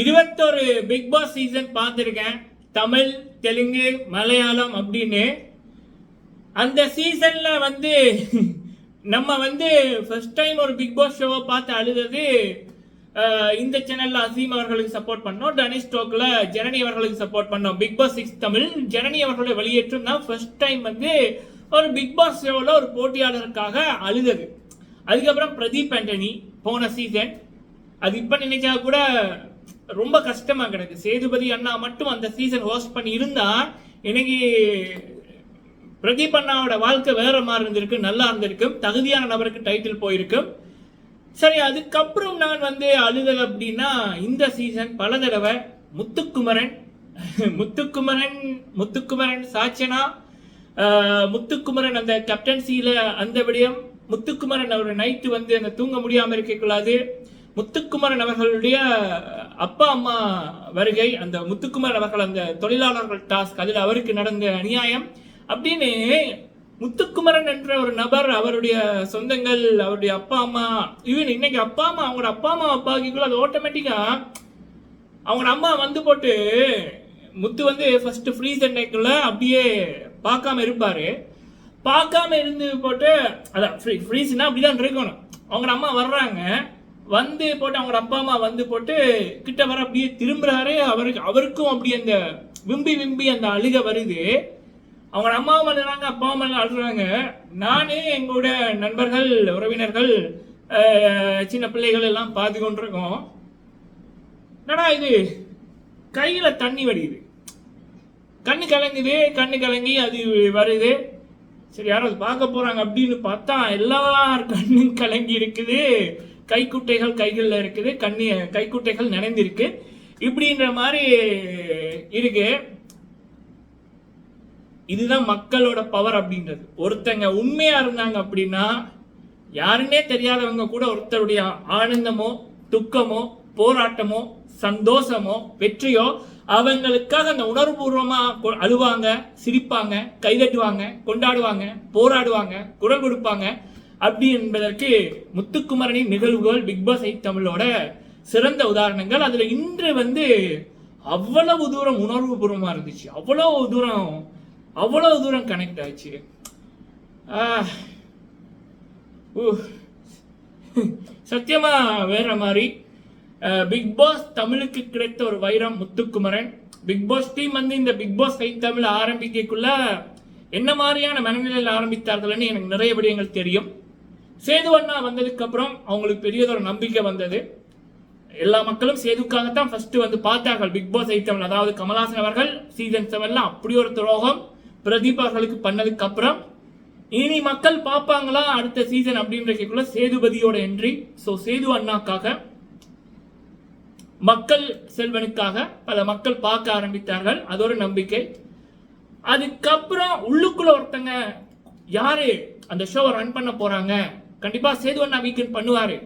இருபத்தொரு big Boss season பார்த்துருக்கேன். தமிழ் தெலுங்கு மலையாளம் அப்படின்னு. அந்த சீசனில் வந்து நம்ம வந்து ஃபர்ஸ்ட் டைம் ஒரு பிக் பாஸ் ஷோவை பார்த்து அழுதது இந்த சேனலில் அசீம் அவர்களுக்கு சப்போர்ட் பண்ணோம். டனிஷ் ஸ்டோக்கில் ஜனனி அவர்களுக்கு சப்போர்ட் பண்ணோம். Big Boss six Tamil Janani அவர்களுடைய வெளியேற்றம் தான் ஃபர்ஸ்ட் டைம் வந்து ஒரு பிக் பாஸ் ஷோவில் ஒரு போட்டியாளருக்காக அழுதது. அதுக்கப்புறம் பிரதீப் ஆண்டனி போன சீசன் அது இப்போ நினைச்சா கூட ரொம்ப கஷ்டமா கிடக்கு. சேதுபதி அண்ணா மட்டும் அந்த சீசன் ஹோஸ்ட் பண்ணி இருந்தா எனக்கு பிரதீப் அண்ணாவோட வாழ்க்கை வேற மாதிரி இருந்திருக்கு நல்லா இருந்திருக்கும் தகுதியான நபருக்கு டைட்டில் போயிருக்கும். சரி அதுக்கப்புறம் நான் வந்து அழுதல் அப்படின்னா இந்த சீசன் பல தடவை முத்துக்குமரன் முத்துக்குமரன் முத்துக்குமரன் சாச்சனா முத்துக்குமரன் அந்த கேப்டன்சியில அந்த விடயம் முத்துக்குமரன் அவர் நைட்டு வந்து அந்த தூங்க முடியாமல் இருக்கக்கூடாது. முத்துக்குமரன் அவர்களுடைய அப்பா அம்மா வருகை அந்த முத்துக்குமரன் அவர்கள் அந்த தொழிலாளர்கள் டாஸ்க் அதில் அவருக்கு நடந்த அநியாயம். அப்படின்னு முத்துக்குமரன் என்ற ஒரு நபர் அவருடைய சொந்தங்கள் அவருடைய அப்பா அம்மா ஈவன் இன்னைக்கு அப்பா அம்மா அவங்களோட அப்பா அம்மா அப்பாக்குள்ள அது ஆட்டோமேட்டிக்காக அவங்க அம்மா வந்து போட்டு முத்து வந்து ஃபர்ஸ்ட் ஃப்ரீ சென்னைக்குள்ள அப்படியே பார்க்காம இருப்பார். பார்க்காம இருந்து போட்டு அதான் ஃப்ரீ ஃப்ரீஸ்னா அப்படிதான் இருக்கணும். அவங்க அம்மா வர்றாங்க. வந்து போட்டு அவங்க அப்பா அம்மா வந்து போட்டு கிட்ட வர அப்படியே திரும்புறாரு அவருக்கு அவருக்கும் அப்படியே அந்த விம்பி விம்பி அந்த அழுக வருது. அவங்க அம்மா அழுறாங்க அப்பா அம்மா அழுறாங்க நானே எங்களோட நண்பர்கள் உறவினர்கள் சின்ன பிள்ளைகள் எல்லாம் பார்த்து கொண்டிருக்கோம். என்னடா இது? கையில் தண்ணி வடியுது. கண்ணு கலங்குது கண்ணு கலங்கி அது வருது. சரி யாரும் அது பார்க்க போகிறாங்க அப்படின்னு பார்த்தா எல்லார் கண்ணும் கலங்கி இருக்குது. கைக்குட்டைகள் கைகளில் இருக்குது கண்ணி கைக்குட்டைகள் நனைந்திருக்கு. இப்படின்ற மாதிரி இருக்கு. இதுதான் மக்களோட பவர் அப்படின்றது. ஒருத்தங்க உண்மையா இருந்தாங்க அப்படின்னா யாருன்னே தெரியாதவங்க கூட ஒருத்தருடைய ஆனந்தமோ துக்கமோ போராட்டமோ சந்தோஷமோ வெற்றியோ அவங்களுக்காக அந்த உணர்வுபூர்வமா கொ- அழுவாங்க சிரிப்பாங்க கைதட்டுவாங்க கொண்டாடுவாங்க போராடுவாங்க குரல் கொடுப்பாங்க. அப்படி என்பதற்கு முத்துக்குமரனின் நிகழ்வுகள் பிக்பாஸ் ஐ தமிழோட சிறந்த உதாரணங்கள். அதில் இன்று வந்து அவ்வளவு தூரம் உணர்வுபூர்வமா இருந்துச்சு. அவ்வளவு தூரம் அவ்வளவு தூரம் கனெக்ட் ஆச்சு. சத்தியமாக வேற மாதிரி பிக் பாஸ் தமிழுக்கு கிடைத்த ஒரு வைரம் முத்துக்குமரன். பிக் பாஸ் டீம் வந்து இந்த பிக் பாஸ் கை தமிழ் ஆரம்பிக்கக்குள்ள என்ன மாதிரியான மனநிலையில் ஆரம்பித்தார்கள்னு எனக்கு நிறைய விடயங்கள் தெரியும். சேது அண்ணா அவங்களுக்கு பெரியதொரு நம்பிக்கை வந்தது. எல்லா மக்களும் சேதுக்காகத்தான் ஃபர்ஸ்ட் வந்து பார்த்தார்கள். பிக் பாஸ் ஐட்டம் அதாவது கமல்ஹாசன் அவர்கள் சீசன் செவன்ல அப்படி ஒரு துரோகம் பிரதீப் அவர்களுக்கு பண்ணதுக்கு அப்புறம் இனி மக்கள் பார்ப்பாங்களா அடுத்த சீசன் அப்படின்றதுக்குள்ள சேதுபதியோட என்ட்ரி ஸோ சேது அண்ணாக்காக மக்கள் செல்வனுக்காக பல மக்கள் பார்க்க ஆரம்பித்தார்கள். அது ஒரு நம்பிக்கை. அதுக்கப்புறம் உள்ளுக்குள்ள ஒருத்தங்க யாரு? அந்த ஷோவை ரன் பண்ண போறாங்க. கண்டிப்பாக சேது அண்ணா வீக்கெண்ட் பண்ணுவார்.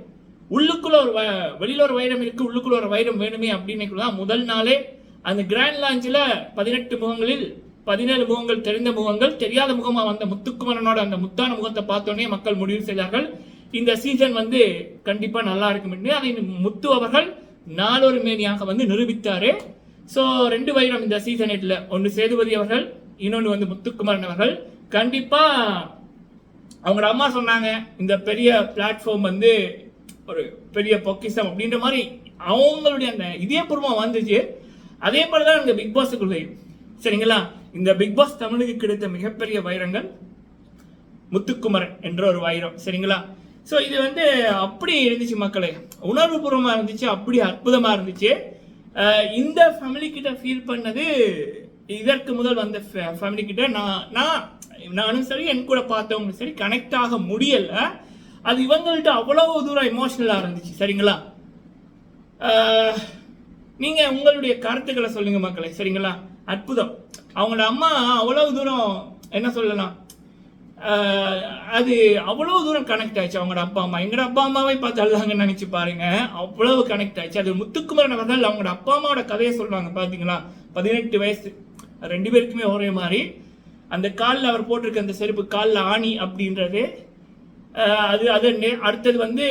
உள்ளுக்குள்ள ஒரு வ- வெளியில ஒரு வைரம் இருக்கு உள்ளுக்குள்ள ஒரு வைரம் வேணுமே அப்படின்னு தான் முதல் நாளே அந்த கிராண்ட் லான்ச்சில் பதினெட்டு முகங்களில் பதினேழு முகங்கள் தெரிந்த முகங்கள் தெரியாத முகமாக வந்த முத்துக்குமரனோட அந்த முத்தான முகத்தை பார்த்தோன்னே மக்கள் முடிவு செய்தார்கள். இந்த சீசன் வந்து கண்டிப்பாக நல்லா இருக்கும் அதை முத்து அவர்கள் நாலொரு மேனியாக வந்து நிரூபித்தார். ஸோ ரெண்டு வைரம் இந்த சீசன் எட்டில். ஒன்று சேதுபதி அவர்கள் இன்னொன்று வந்து முத்துக்குமரன் அவர்கள். கண்டிப்பாக அவங்களோட அம்மா சொன்னாங்க இந்த பெரிய பிளாட்ஃபார்ம் வந்து ஒரு பெரிய பொக்கிஷம் அப்படின்ற மாதிரி அவங்களுடைய அந்த இதயபூர்வம் வந்துச்சு. அதே போல தான் இந்த பிக் பாஸுக்குள்ளே சரிங்களா? இந்த பிக் பாஸ் தமிழுக்கு கிடைத்த மிகப்பெரிய வைரங்கள் முத்துக்குமரன் என்ற ஒரு வைரம். சரிங்களா? ஸோ இது வந்து அப்படி இருந்துச்சு மக்களே. உணர்வுபூர்வமாக இருந்துச்சு அப்படி அற்புதமாக இருந்துச்சு. இந்த ஃபேமிலி கிட்ட ஃபீல் பண்ணது இதற்கு முதல் வந்த ஃபேமிலி கிட்ட நான் நான் நானும் சரி என் கூட பார்த்தவங்களும் சரி கனெக்ட் ஆக முடியல. அது இவங்கள்ட்ட அவ்வளோ தூரம் எமோஷனலாக இருந்துச்சு சரிங்களா? நீங்கள் நீங்க உங்களுடைய கருத்துக்களை சொல்லுங்க மக்களை சரிங்களா? அற்புதம். அவங்களோட அம்மா அவ்வளவு தூரம் என்ன சொல்லலாம்? அது அவ்வளவு தூரம் கனெக்ட் ஆயிடுச்சு அவங்களோட அப்பா அம்மா. எங்களோட அப்பா அம்மாவை பார்த்து அழுதாங்கன்னு நினைச்சு பாருங்க. அவ்வளவு கனெக்ட் ஆயிடுச்சு. அது முத்துக்குமரன் அவர்கள் அவங்களோட அப்பா அம்மாவோட கதையை சொல்றாங்க பாத்தீங்களா? பதினெட்டு வயசு. ரெண்டு பேருக்குமே ஒரே மாதிரி. அந்த காலில் அவர் போட்டிருக்க அந்த செருப்பு காலில் ஆணி அப்படின்றது அது அது அடுத்தது வந்து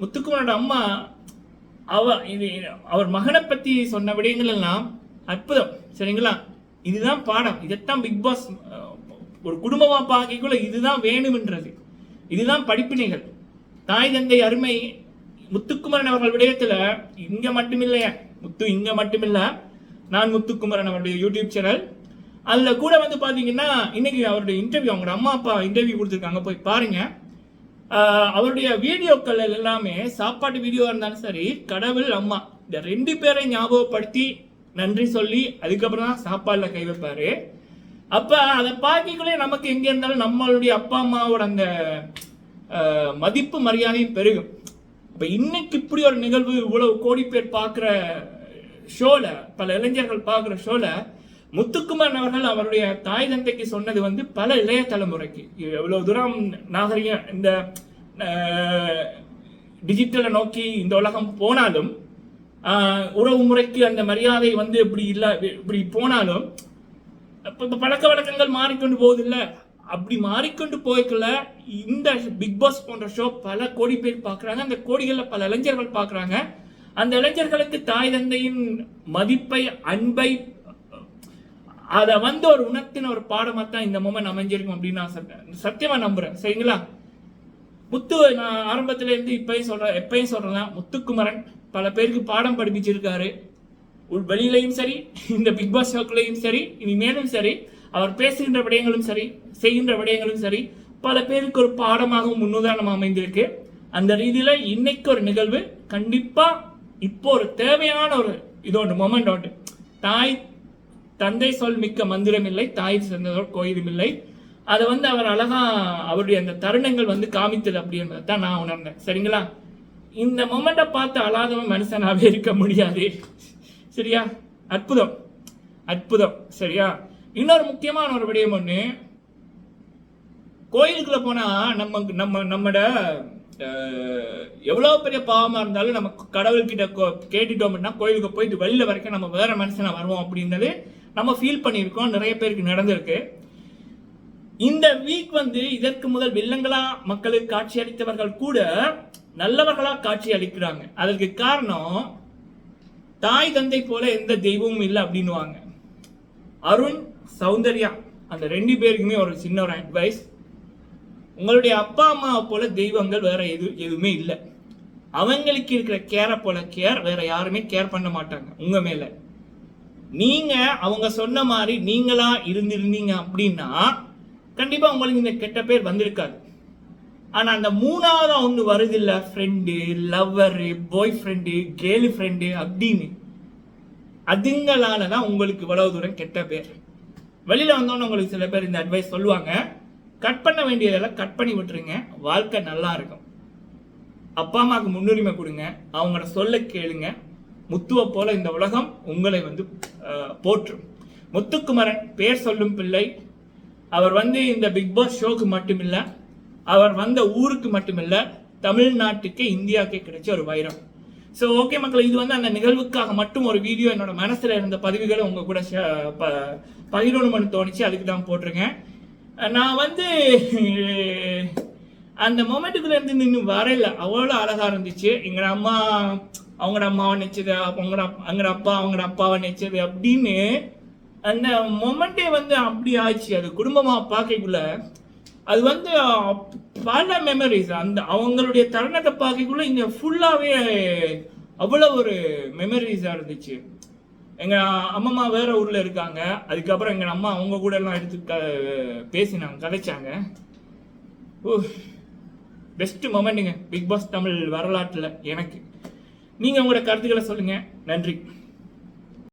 முத்துக்குமரனோட அம்மா அவ இது அவர் மகனை பற்றி சொன்ன விடயங்கள் எல்லாம் அற்புதம். சரிங்களா? இதுதான் பாடம். இதைத்தான் பிக் பாஸ் ஒரு குடும்பமாக பார்க்கக்குள்ள இதுதான் வேணுமென்றது. இதுதான் படிப்பினைகள். தாய் தந்தை அருமை முத்துக்குமரன் அவர்கள் விடயத்தில் இங்கே மட்டுமில்லைய. முத்து இங்கே மட்டுமில்லை. நான் முத்துக்குமரன் அவருடைய யூடியூப் சேனல் அதில் கூட வந்து பார்த்தீங்கன்னா இன்னைக்கு அவருடைய இன்டர்வியூ அவங்க அம்மா அப்பா இன்டர்வியூ கொடுத்துருக்காங்க. போய் பாருங்க. அவருடைய வீடியோக்கள் எல்லாமே சாப்பாட்டு வீடியோவாக இருந்தாலும் சரி கடவுள் அம்மா இந்த ரெண்டு பேரை ஞாபகப்படுத்தி நன்றி சொல்லி அதுக்கப்புறம் தான் சாப்பாட்டில் கை வைப்பார். அப்போ அதை பார்க்கக்குள்ளே நமக்கு எங்கே இருந்தாலும் நம்மளுடைய அப்பா அம்மாவோட அந்த மதிப்பு மரியாதையும் பெருகும். இப்போ இன்னைக்கு இப்படி ஒரு நிகழ்வு இவ்வளவு கோடி பேர் பார்க்குற ஷோவில் பல இளைஞர்கள் பார்க்குற ஷோவில் முத்துக்குமார் அவர்கள் அவருடைய தாய் தந்தைக்கு சொன்னது வந்து பல இளைய தலைமுறைக்கு. எவ்வளவு தூரம் நாகரிகம் இந்த டிஜிட்டலை நோக்கி இந்த உலகம் போனாலும் உறவு முறைக்கு அந்த மரியாதை வந்து இப்படி இல்லை இப்படி போனாலும் இப்போ பழக்க வழக்கங்கள் மாறிக்கொண்டு போகுதில்ல. அப்படி மாறிக்கொண்டு போய்க்கல இந்த பிக் பாஸ் போன்ற ஷோ பல கோடி பேர் பார்க்குறாங்க அந்த கோடிகளில் பல இளைஞர்கள் பார்க்குறாங்க அந்த இளைஞர்களுக்கு தாய் தந்தையின் மதிப்பை அன்பை அதை வந்து ஒரு உணர்த்தின ஒரு பாடமாக தான் இந்த மூமெண்ட் அமைஞ்சிருக்கும் அப்படின்னு நான் சத்தியமாக நம்புகிறேன் சரிங்களா? முத்து நான் ஆரம்பத்துலேருந்து இப்பயும் சொல்கிறேன் எப்பயும் சொல்றேன் முத்துக்குமரன் பல பேருக்கு பாடம் படிப்பிச்சிருக்காரு. உள் வெளியிலையும் சரி இந்த பிக் பாஸ் ஷோக்குலையும் சரி இனிமேலும் சரி அவர் பேசுகின்ற விடயங்களும் சரி செய்கின்ற விடயங்களும் சரி பல பேருக்கு ஒரு பாடமாகவும் முன்னுதாரணம் அமைந்திருக்கு. அந்த ரீதியில் இன்னைக்கு ஒரு நிகழ்வு கண்டிப்பாக இப்போ ஒரு தேவையான ஒரு இது ஒன்று மொமெண்ட் ஒன்று. தாய் தந்தை சொல் மிக்க மந்திரம் இல்லை தாய் சிறந்ததோர் கோயிலும் இல்லை. அதை வந்து அவர் அழகா அவருடைய அந்த தருணங்கள் வந்து காமித்தது அப்படின்றத தான் நான் உணர்ந்தேன். சரிங்களா? இந்த மொமெண்ட்டை பார்த்து அழாதவன் மனுஷனாவே இருக்க முடியாது. சரியா? அற்புதம். அற்புதம். சரியா? இன்னொரு முக்கியமான ஒரு விடயம் ஒன்று கோயிலுக்குள்ள போனால் நம்ம நம்ம நம்மட எவ்வளோ பெரிய பாவமாக இருந்தாலும் நம்ம கடவுள்கிட்ட கேட்டுட்டோம் அப்படின்னா கோயிலுக்கு போயிட்டு வெளியில் வரைக்கும் நம்ம வேற மனுஷனை வருவோம் அப்படின்றது நம்ம ஃபீல் பண்ணியிருக்கோம் நிறைய பேருக்கு நடந்திருக்கு. இந்த வீக் வந்து இதற்கு முதல் வில்லங்களா மக்களுக்கு காட்சி அளித்தவர்கள் கூட நல்லவர்களா காட்சி அளிக்கிறாங்க. அதற்கு காரணம் தாய் தந்தை போல எந்த தெய்வமும் இல்லை அப்படின்னுவாங்க. அருண் சௌந்தர்யா அந்த ரெண்டு பேருக்குமே ஒரு சின்ன ஒரு அட்வைஸ் உங்களுடைய அப்பா அம்மாவை போல தெய்வங்கள் வேற எது எதுவுமே இல்லை. அவங்களுக்கு இருக்கிற கேரை போல கேர் வேற யாருமே கேர் பண்ண மாட்டாங்க உங்க மேல. நீங்க அவங்க சொன்ன மாதிரி நீங்களா இருந்திருந்தீங்க அப்படின்னா கண்டிப்பா உங்களுக்கு இந்த கெட்ட பேர் வந்திருக்காது. ஆனா அந்த மூணாவது ஒன்று வருது இல்ல friend lover boyfriend girlfriend அப்படின்னு அதுங்களால தான் உங்களுக்கு இவ்வளவு தூரம் கெட்ட பேர். வெளியில வந்தோன்னு உங்களுக்கு சில பேர் இந்த அட்வைஸ் சொல்லுவாங்க. கட் பண்ண வேண்டியதெல்லாம் கட் பண்ணி விட்டுருங்க. வாழ்க்கை நல்லா இருக்கும். அப்பா அம்மாவுக்கு முன்னுரிமை கொடுங்க. அவங்களோட சொல்ல கேளுங்க. முத்துவை போல இந்த உலகம் உங்களை வந்து போற்றும். முத்துக்குமரன் பேர் சொல்லும் பிள்ளை. அவர் வந்து இந்த பிக் பாஸ் ஷோக்கு மட்டுமில்லை அவர் வந்த ஊருக்கு மட்டுமில்ல தமிழ்நாட்டுக்கு இந்தியாவுக்கே கிடைச்ச ஒரு வைரம். ஸோ ஓகே மக்கள் இது வந்து அந்த நிகழ்வுக்காக மட்டும் ஒரு வீடியோ என்னோட மனசில் இருந்த பதிவுகளை உங்கள் கூட ஷே- ப- பகிரணும்னு தோணுச்சு அதுக்கு தான் போட்டிருக்கேன். நான் வந்து அந்த மொமெண்ட்டுக்குள்ள இருந்து நின்று வரையில அவ்வளோ அழகாக இருந்துச்சு. எங்கள் அம்மா அவங்களோட அம்மாவை நினச்சது அவங்களோட அங்கட அப்பா அவங்களோட அப்பாவை நினைச்சது அப்படின்னு அந்த மொமெண்ட்டே வந்து அப்படி ஆச்சு அது குடும்பமாக பார்க்கக்குள்ள அது வந்து பல மெமரிஸ் அந்த அவங்களுடைய தருணத்தை பார்க்கக்குள்ள இங்கே ஃபுல்லாகவே அவ்வளோ ஒரு மெமரிஸாக இருந்துச்சு. எங்கள் அம்மம்மா வேற ஊரில் இருக்காங்க. அதுக்கப்புறம் எங்கள் அம்மா அவங்க கூட எல்லாம் எடுத்து க- பேசினாங்க கதைச்சாங்க. பெஸ்ட் மொமெண்ட்டுங்க பிக் பாஸ் தமிழ் வரலாற்றில் எனக்கு. நீங்கள் உங்களோட கருத்துக்களை சொல்லுங்கள் நன்றி.